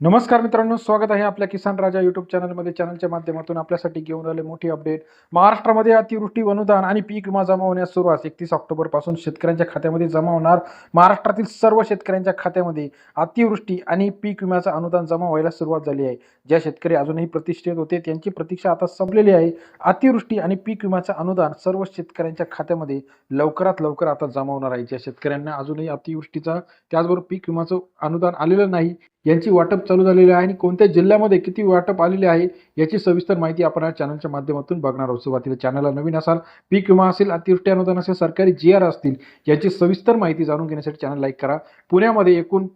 नमस्कार मित्रांनो स्वागत आहे आपल्या किसान राजा युट्यूब चॅनलमध्ये. चॅनलच्या माध्यमातून आपल्यासाठी घेऊन आले मोठी अपडेट. महाराष्ट्रामध्ये अतिवृष्टी अनुदान आणि पीक विमा जमा होण्यास सुरुवात. एकतीस ऑक्टोबरपासून शेतकऱ्यांच्या खात्यामध्ये जमा होणार. महाराष्ट्रातील सर्व शेतकऱ्यांच्या खात्यामध्ये अतिवृष्टी आणि पीक विम्याचं अनुदान जमा व्हायला सुरुवात झाली आहे. ज्या शेतकरी अजूनही प्रतिष्ठित होते त्यांची प्रतीक्षा आता संपलेली आहे. अतिवृष्टी आणि पीक विम्याचं अनुदान सर्व शेतकऱ्यांच्या खात्यामध्ये लवकरात लवकर आता जमा होणार आहे. ज्या शेतकऱ्यांना अजूनही अतिवृष्टीचा त्याचबरोबर पीक विम्याचं अनुदान आलेलं नाही यांची वाटप चालू झालेली आहे आणि कोणत्या जिल्ह्यामध्ये किती वाटप आलेले आहे याची सविस्तर माहिती आपण या चॅनलच्या माध्यमातून बघणार आहोत. सुरुवातीला चॅनलला नवीन असाल पीक विमा असेल अतिवृष्टी अनुदान असेल सरकारी जी आर असतील याची सविस्तर माहिती जाणून घेण्यासाठी चॅनल लाईक करा. पुण्यामध्ये एकूण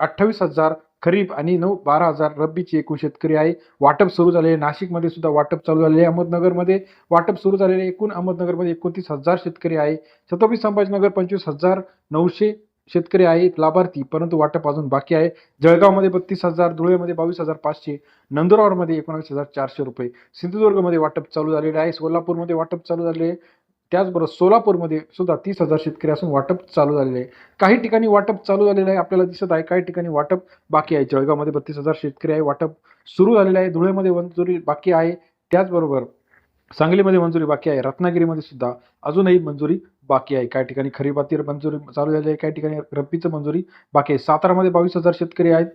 अठ्ठावीस हजार खरीप आणि नऊ बारा हजार रब्बीचे एकूण शेतकरी आहे. वाटप सुरू झाले आहे नाशिकमध्ये सुद्धा वाटप चालू झालेले आहे. अहमदनगरमध्ये वाटप सुरू झालेले एकूण अहमदनगरमध्ये एकोणतीस हजार शेतकरी आहे. छत्रपती संभाजीनगर पंचवीस हजार नऊशे शेतकरी आहेत लाभार्थी परंतु वाटप अजून बाकी आहे. जळगावमध्ये बत्तीस हजार धुळेमध्ये बावीस हजार पाचशे नंदुरबारमध्ये एकोणावीस हजार चारशे रुपये. सिंधुदुर्गमध्ये वाटप चालू झालेले आहे सोलापूरमध्ये वाटप चालू झाले आहे. त्याचबरोबर सोलापूरमध्ये सुद्धा तीस हजार शेतकरी असून वाटप चालू झालेले आहे. काही ठिकाणी वाटप चालू झालेलं आहे आपल्याला दिसत आहे. काही ठिकाणी वाटप बाकी आहे. जळगावमध्ये बत्तीस हजार शेतकरी आहे वाटप सुरू झालेलं आहे. धुळेमध्ये मंजुरी बाकी आहे. त्याचबरोबर सांगलीमध्ये मंजुरी बाकी आहे. रत्नागिरीमध्ये सुद्धा अजूनही मंजुरी बाकी आहे. काही ठिकाणी खरीपातीर मंजुरी चालू झाली आहे. काही ठिकाणी रब्बीचं मंजुरी बाकी आहे. सातारामध्ये बावीस हजार शेतकरी आहेत.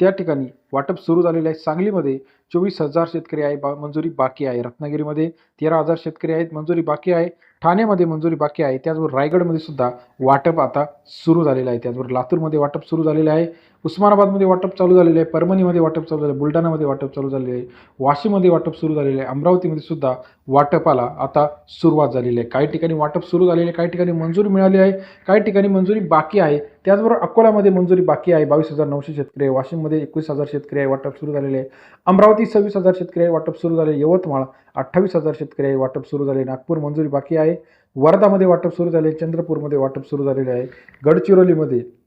त्या ठिकाणी वाटप सुरू झालेलं आहे. सांगलीमध्ये चोवीस हजार शेतकरी आहे. बा मंजुरी बाकी आहे. रत्नागिरीमध्ये तेरा हजार शेतकरी आहेत. मंजुरी बाकी आहे. ठाण्यामध्ये मंजुरी बाकी आहे. त्याचबरोबर रायगडमध्ये सुद्धा वाटप आता सुरू झालेलं आहे. त्याचबरोबर लातूरमध्ये वाटप सुरू झालेलं आहे. उस्मानाबादमध्ये वाटप चालू झालेलं आहे. परभणीमध्ये वाटप चालू झालं बुलढाणामध्ये वाटप चालू झालेलं आहे. वाशीमध्ये वाटप सुरू झालेलं आहे. अमरावतीमध्ये सुद्धा वाटपाला आता सुरुवात झालेली आहे. काही ठिकाणी वाटप सुरू झालेले आहे काही ठिकाणी मंजुरी मिळाली आहे काही ठिकाणी मंजुरी बाकी आहे. त्याचबरोबर अकोल्यामध्ये मंजुरी बाकी आहे. बावीस हजार नऊशे शेतकरी आहे. वाशिममध्ये एकवीस हजार शेतकरी आहे. वाटप सुरू झालेले आहे. अमरावती सव्वीस हजार शेतकरी आहे. वाटप सुरू झाले. यवतमाळ अठ्ठावीस हजार शेतकरी आहे. वाटप सुरू झाले. नागपूर मंजुरी बाकी आहे. वर्धामध्ये वाटप सुरू झाले. चंद्रपूरमध्ये वाटप सुरू झालेले आहे. गडचिरोलीमध्ये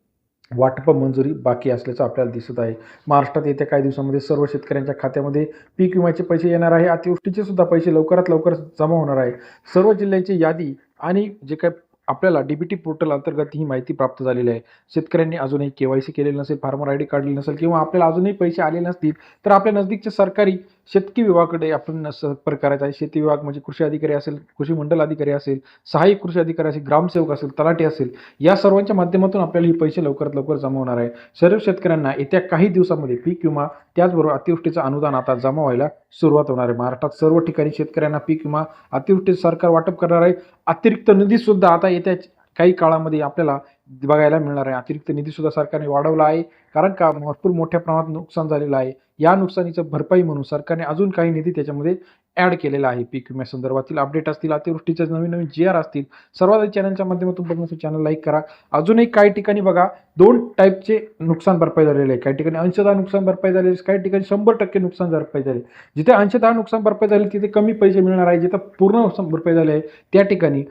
वाटप मंजुरी बाकी असल्याचं आपल्याला दिसत आहे. महाराष्ट्रात येत्या काही दिवसामध्ये सर्व शेतकऱ्यांच्या खात्यामध्ये पीक विम्याचे पैसे येणार आहे. अतिवृष्टीचे सुद्धा पैसे लवकरात लवकर जमा होणार आहे. सर्व जिल्ह्यांची यादी आणि जे काय आपल्याला डीबीटी पोर्टल अंतर्गत ही माहिती प्राप्त झालेली आहे. शेतकऱ्यांनी अजूनही के वाय सी केलेलं नसेल फार्मर आय डी काढलेली नसेल किंवा आपल्याला अजूनही पैसे आले नसतील तर आपल्या नजदीकच्या सरकारी शेतकी विभागाकडे आपण संपर्क करायचा आहे शेती विभाग म्हणजे कृषी अधिकारी असेल कृषी मंडल अधिकारी असेल सहाय्यक कृषी अधिकारी असेल ग्रामसेवक असेल तलाठी असेल या सर्वांच्या माध्यमातून आपल्याला ही पैसे लवकरात लवकर जमा होणार आहे. सर्व शेतकऱ्यांना येत्या काही दिवसामध्ये पीक विमा त्याचबरोबर अतिवृष्टीचं अनुदान आता जमा व्हायला सुरुवात होणार आहे. महाराष्ट्रात सर्व ठिकाणी शेतकऱ्यांना पीक विमा अतिवृष्टीचं सरकार वाटप करणार आहे. अतिरिक्त निधीसुद्धा आता येत्या काही काळामध्ये आपल्याला बघायला मिळणार आहे. अतिरिक्त निधीसुद्धा सरकारने वाढवला आहे. कारण का? भरपूर मोठ्या प्रमाणात नुकसान झालेलं आहे. या नुकसानीचं भरपाई म्हणून सरकारने अजून काही निधी त्याच्यामध्ये ॲड केलेला आहे. पीक विम्यासंदर्भातील अपडेट असतील अतिवृष्टीचे नवीन नवीन जी आर असतील सर्वात चॅनलच्या माध्यमातून बघण्यासाठी चॅनल लाईक करा. अजूनही काही ठिकाणी बघा दोन टाईपचे नुकसान भरपाई झालेले आहे. काही ठिकाणी अंशतः नुकसान भरपाई झालेली काही ठिकाणी शंभर टक्के नुकसान भरपाई झाले जिथे अंशतः नुकसान भरपाई झाली तिथे कमी पैसे मिळणार आहे. जिथं पूर्ण नुकसान भरपाई झाले आहे त्या ठिकाणी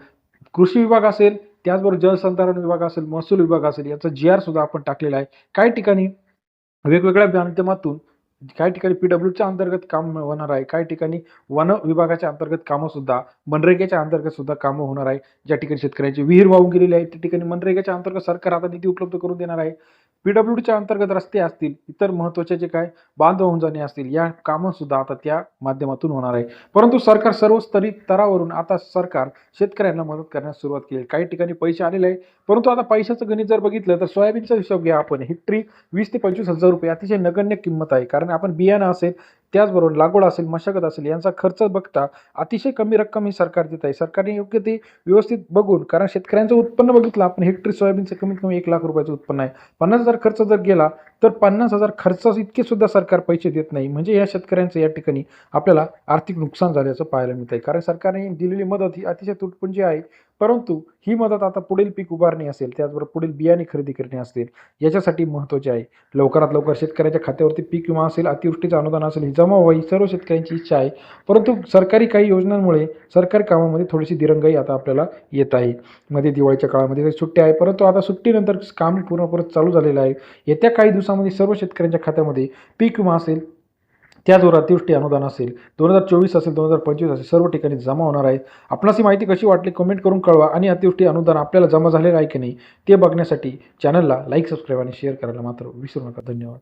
कृषी विभाग असेल त्याचबरोबर जलसंधारण विभाग असेल महसूल विभाग असेल याचा जी आर सुद्धा आपण टाकलेला आहे. काही ठिकाणी वेगवेगळ्या माध्यमातून काही ठिकाणी पी डब्ल्यूच्या अंतर्गत काम होणार आहे. काही ठिकाणी वन विभागाच्या अंतर्गत कामं सुद्धा मनरेगाच्या अंतर्गत सुद्धा कामं होणार आहे. ज्या ठिकाणी शेतकऱ्यांची विहीर वाहून गेलेली आहे त्या ठिकाणी मनरेगाच्या अंतर्गत सरकार आता निधी उपलब्ध करून देणार आहे. पी डब्ल्यू डीच्या अंतर्गत रस्ते असतील इतर महत्त्वाचे जे काय बांध जाणे असतील या कामं सुद्धा आता त्या माध्यमातून होणार आहे. परंतु सरकार सर्वस्तरी स्तरावरून आता सरकार शेतकऱ्यांना मदत करण्यास सुरुवात केली. काही ठिकाणी पैसे आलेले आहे परंतु आता पैशाचं गणित जर बघितलं तर सोयाबीनचा हिशोब घ्या आपण. हेक्टरी वीस ते पंचवीस हजार रुपये अतिशय नगण्य किंमत आहे. कारण आपण बियाणं असेल त्याचबरोबर लागवड असेल मशागत असेल यांचा खर्च बघता अतिशय कमी रक्कम ही सरकार देत आहे. सरकारने योग्य ते व्यवस्थित बघून कारण शेतकऱ्यांचं उत्पन्न बघितलं आपण हेक्टरी सोयाबीनचं कमीत कमी एक लाख रुपयाचं उत्पन्न आहे. पन्नास हजार खर्च जर गेला तर पन्नास हजार खर्च इतके सुद्धा सरकार पैसे देत नाही. म्हणजे या शेतकऱ्यांचं या ठिकाणी आपल्याला आर्थिक नुकसान झाल्याचं पाहायला मिळत आहे कारण सरकारने दिलेली मदत ही अतिशय तुटपुंजी आहे. परंतु ही मदत आता पुढील पीक उभारणी असेल त्याचबरोबर पुढील बियाणे खरेदी करणे असेल याच्यासाठी महत्त्वाचे आहे. लवकरात लवकर शेतकऱ्याच्या खात्यावरती पीक विमा असेल अतिवृष्टीचं अनुदान असेल ही जमा व्हावी ही सर्व शेतकऱ्यांची इच्छा आहे. परंतु सरकारी काही योजनांमुळे सरकारी कामामध्ये थोडीशी दिरंगाई आता आपल्याला येत आहे. मध्ये दिवाळीच्या काळामध्ये काही सुट्टी आहे परंतु आता सुट्टीनंतर काम पूर्ण परत चालू झालेलं आहे. येत्या काही दिवसामध्ये सर्व शेतकऱ्यांच्या खात्यामध्ये पीक विमा असेल त्याचबरोबर अतिवृष्टी अनुदान असेल दोन हजार चोवीस असेल दोन हजार पंचवीस असेल सर्व ठिकाणी जमा होणार आहे आपणास ही माहिती कशी वाटली कमेंट करून कळवा आणि अतिवृष्टी अनुदान आपल्याला जमा झालेलं आहे की नाही ते बघण्यासाठी चॅनलला लाईक सबस्क्राईब आणि शेअर करायला मात्र विसरू नका. धन्यवाद.